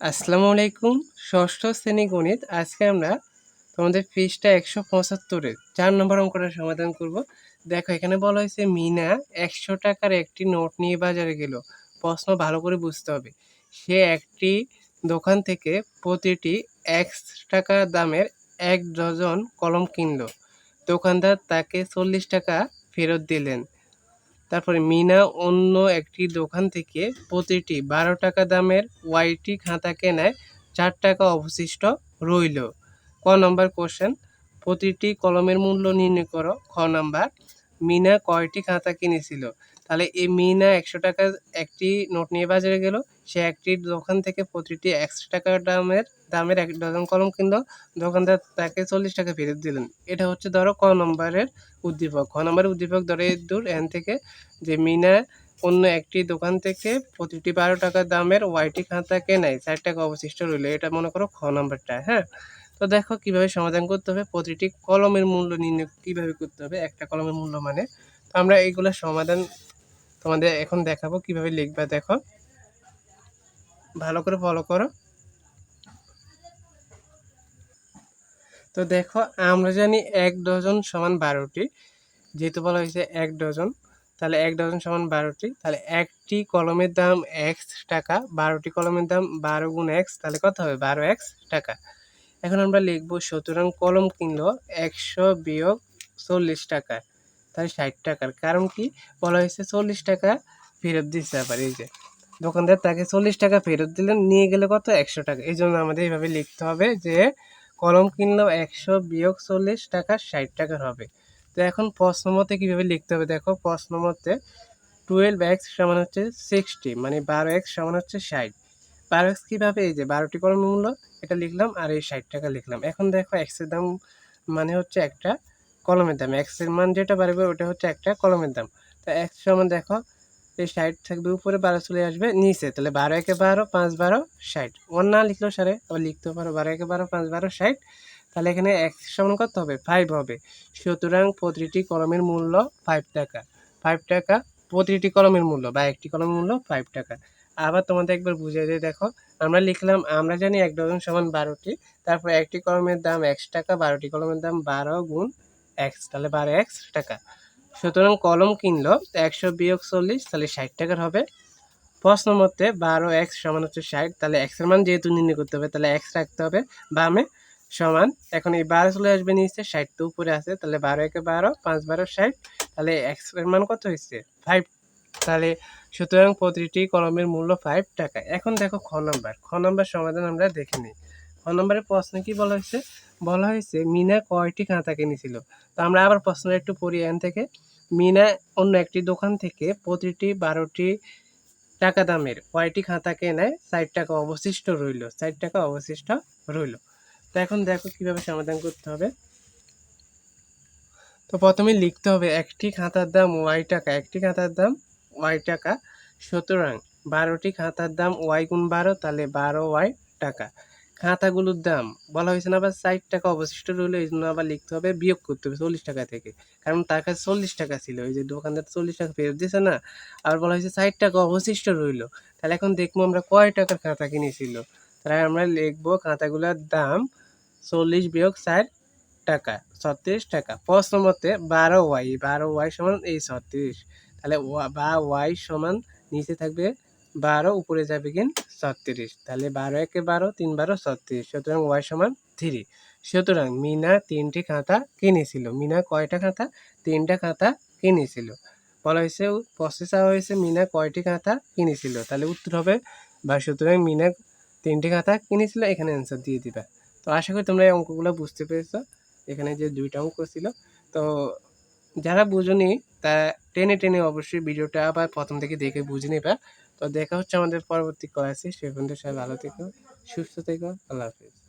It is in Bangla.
আসসালামু আলাইকুম। ষষ্ঠ শ্রেণি গণিত। আজকে আমরা তোমাদের পৃষ্ঠা একশো পঁচাত্তরের চার নম্বর অঙ্কটা সমাধান করব। দেখো, এখানে বলা হয়েছে, মিনা একশো টাকার একটি নোট নিয়ে বাজারে গেল। প্রশ্ন ভালো করে বুঝতে হবে। সে একটি দোকান থেকে প্রতিটি এক্স টাকা দামের এক ডজন কলম কিনলো। দোকানদার তাকে চল্লিশ টাকা ফেরত দিলেন। তারপরে মিনা অন্য একটি দোকান থেকে প্রতিটি বারো টাকা দামের ওয়াইটি খাতা কেনায় চার টাকা অবশিষ্ট রইল। ক নম্বর কোশ্চেন, প্রতিটি কলমের মূল্য নির্ণয় করো। খ নম্বর, মিনা কয়টি খাতা কিনেছিল? তাহলে এই মিনা একশো টাকা একটি নোট নিয়ে বাজারে গেল। সে একটি দোকান থেকে প্রতিটি একশো টাকা দামের দামের এক ডজন কলম কিনলো। দোকানদার তাকে চল্লিশ টাকা ফেরত দিলেন। এটা হচ্ছে ধরো ক নম্বরের উদ্দীপক। খ নম্বরের উদ্দীপক ধরো দূর, এন থেকে যে মিনা অন্য একটি দোকান থেকে প্রতিটি বারো টাকা দামের ওয়াইটি খাতা কেনায় চার টাকা অবশিষ্ট রইল। এটা মনে করো খ নম্বরটা হ্যাঁ? তো দেখো কীভাবে সমাধান করতে হবে। প্রতিটি কলমের মূল্য নির্ণয় কীভাবে করতে হবে? একটা কলমের মূল্য মানে। তো আমরা এইগুলো সমাধান তোমাদের এখন দেখাবো কীভাবে লিখবা, দেখো। ভালো করে ফলো করো। তো দেখো, আমরা জানি এক ডজন সমান বারোটি। যেহেতু বলা হয়েছে এক ডজন, তাহলে এক ডজন সমান বারোটি, তাহলে একটি কলমের দাম এক্স টাকা, বারোটি কলমের দাম বারো গুণ এক্স তাহলে কত হবে? বারো এক্স টাকা। এখন আমরা লিখব, সুতরাং কলম কিনলো একশো বিয়োগ চল্লিশ টাকা। তাহলে ষাট টাকার। কারণ কি? বলা হয়েছে চল্লিশ টাকা ফেরত দিচ্ছে আবার, এই যে। দোকানদার তাকে চল্লিশ টাকা ফেরত দিলেন নিয়ে গেলে কত? একশো টাকা। এই জন্য আমাদের এইভাবে লিখতে হবে যে, কলম কিনলো একশো বিয়োগ চল্লিশ টাকা ষাট টাকার হবে। তো এখন প্রশ্ন মতে কীভাবে লিখতে হবে? দেখো প্রশ্ন মতে টুয়েলভ এক্স সমান হচ্ছে সিক্সটি মানে বারো এক্স সমান হচ্ছে ষাট। বারো এক্স কীভাবে? এই যে বারোটি কলম মূল্য, এটা লিখলাম আর এই ষাট টাকা লিখলাম। এখন দেখো এক্সের দাম মানে হচ্ছে একটা কলমের দাম। এক্সের মান যেটা বাড়বে ওটা হচ্ছে একটা কলমের দাম। তো এক্স সমান দেখো, এই ষাট থাকবে, উপরে বারো চলে আসবে, নিচে। তাহলে বারো একে বারো, পাঁচ বারো, ষাট। ওর না লিখলেও সারে, আবার লিখতে পারো, বারো একে বারো, পাঁচ বারো, ষাট। তাহলে এখানে এক্স সমান কত হবে? ফাইভ হবে। সুতরাং প্রতিটি কলমের মূল্য ফাইভ টাকা। ফাইভ টাকা, প্রতিটি কলমের মূল্য বা একটি কলমের মূল্য ফাইভ টাকা। আবার তোমাদের একবার বুঝিয়ে দিয়ে দেখো, আমরা লিখলাম, আমরা জানি এক ডজন সমান বারোটি, তারপর একটি কলমের দাম একশ টাকা, বারোটি কলমের দাম বারো গুণ এক্স তাহলে বারো এক্স টাকা। সুতরাং কলম কিনলো একশো বিয়োগ চল্লিশ, তাহলে ষাট টাকার হবে। প্রশ্ন মতে বারো এক্স সমান হচ্ছে ষাট, তাহলে এক্সের মান যেহেতু নির্ণয় করতে হবে, তাহলে এক্স রাখতে হবে বামে সমান। এখন এই বারো চলে আসবে নিচে, ষাট তো উপরে আছে, তাহলে বারো একে বারো, পাঁচ বারো ষাট, তাহলে এক্সের মান কত হয়েছে? ফাইভ তাহলে সুতরাং প্রতিটি কলমের মূল্য ফাইভ টাকা। এখন দেখো খ নম্বর খ নম্বর সমাধান আমরা দেখে নিই। খ নম্বরের প্রশ্ন কি বলা হয়েছে? বলা হয়েছে, মিনা কয়টি খাতা কিনেছিল তো আমরা আবার প্রশ্ন একটু পড়ি এন থেকে। মিনা অন্য একটি দোকান থেকে প্রতিটি বারোটি টাকা দামের কয়টি খাতা কেনায় ষাট টাকা অবশিষ্ট রইল, ষাট টাকা অবশিষ্ট রইল। তো এখন দেখো কীভাবে সমাধান করতে হবে। তো প্রথমে লিখতে হবে, একটি খাতার দাম ওয়াই টাকা, একটি খাতার দাম ওয়াই টাকা। সুতরাং বারোটি খাতার দাম ওয়াই গুণ বারো, তাহলে বারো ওয়াই টাকা। খাতাগুলোর দাম। বলা হয়েছে না আবার ষাট টাকা অবশিষ্ট রইল, এই জন্য আবার লিখতে হবে, বিয়োগ করতে হবে চল্লিশ টাকা থেকে। কারণ তার কাছে চল্লিশ টাকা ছিল ওই যে দোকানদার চল্লিশ টাকা ফেরত দিয়েছে না আর বলা হয়েছে ষাট টাকা অবশিষ্ট রইল। তাহলে এখন দেখব আমরা কয় টাকার খাতা কিনেছিল। তাহলে আমরা লিখব খাতাগুলোর দাম চল্লিশ বিয়োগ ষাট টাকা, ছত্রিশ টাকা। প্রশ্ন মতে বারো ওয়াই বারো ওয়াই সমান এই ছত্রিশ। তাহলে বা ওয়াই সমান নিচে থাকবে বারো, উপরে যাবে কিন ছত্রিশ। তাহলে বারো একে বারো, তিন বারো, ছত্রিশ। সুতরাং ওয়াই সমান থ্রি। সুতরাং মিনা তিনটি খাতা কিনেছিল। মিনা কয়টা খাতা? তিনটা খাতা কিনেছিল। বলা হয়েছে প্রসেস হয়েছে, মিনা কয়টি খাতা কিনেছিল? তাহলে উত্তর হবে বা সুতরাং মিনা তিনটি খাতা কিনেছিল, এখানে অ্যান্সার দিয়ে দিবা। তো আশা করি তোমরা এই অঙ্কগুলো বুঝতে পেরেছ। এখানে যে দুইটা অঙ্ক ছিল, তো যারা বুঝুনি তা টেনে টেনে অবশ্যই ভিডিওটা আবার প্রথম থেকে দেখে বুঝে নেবা। তো দেখা হচ্ছে আমাদের পরবর্তী ক্লাসে সে পর্যন্ত সবাই ভালো থেকো, সুস্থ থেকো। আল্লাহ হাফিজ।